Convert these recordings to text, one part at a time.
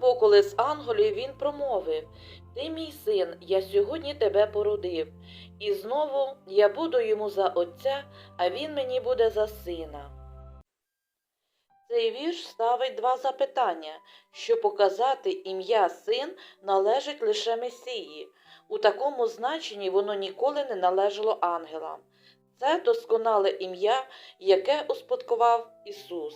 Тому коли з ангелів він промовив Ти мій син, я сьогодні тебе породив, і знову я буду йому за отця, а він мені буде за сина. Цей вірш ставить два запитання, що показати ім'я син належить лише Месії. У такому значенні воно ніколи не належало ангелам. Це досконале ім'я, яке успадкував Ісус.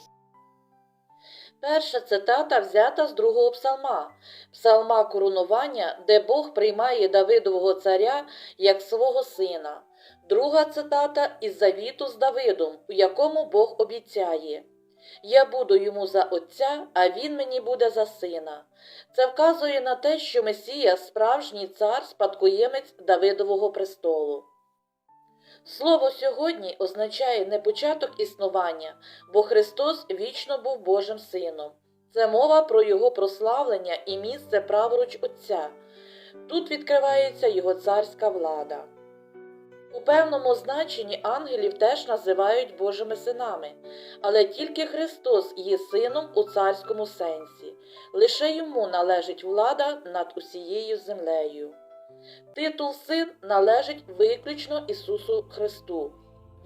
Перша цитата взята з другого псалма, псалма коронування, де Бог приймає Давидового царя як свого сина. Друга цитата із завіту з Давидом, у якому Бог обіцяє Я буду йому за отця, а він мені буде за сина. Це вказує на те, що Месія справжній цар, спадкоємець Давидового престолу. Слово сьогодні означає не початок існування, бо Христос вічно був Божим Сином. Це мова про Його прославлення і місце праворуч Отця. Тут відкривається Його царська влада. У певному значенні ангелів теж називають Божими синами, але тільки Христос є сином у царському сенсі, лише йому належить влада над усією землею. Титул син належить виключно Ісусу Христу.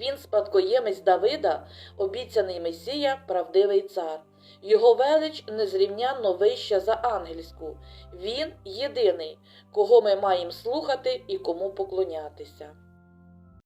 Він спадкоємець Давида, обіцяний Месія, правдивий цар. Його велич незрівнянно вища за ангельську. Він єдиний, кого ми маємо слухати і кому поклонятися.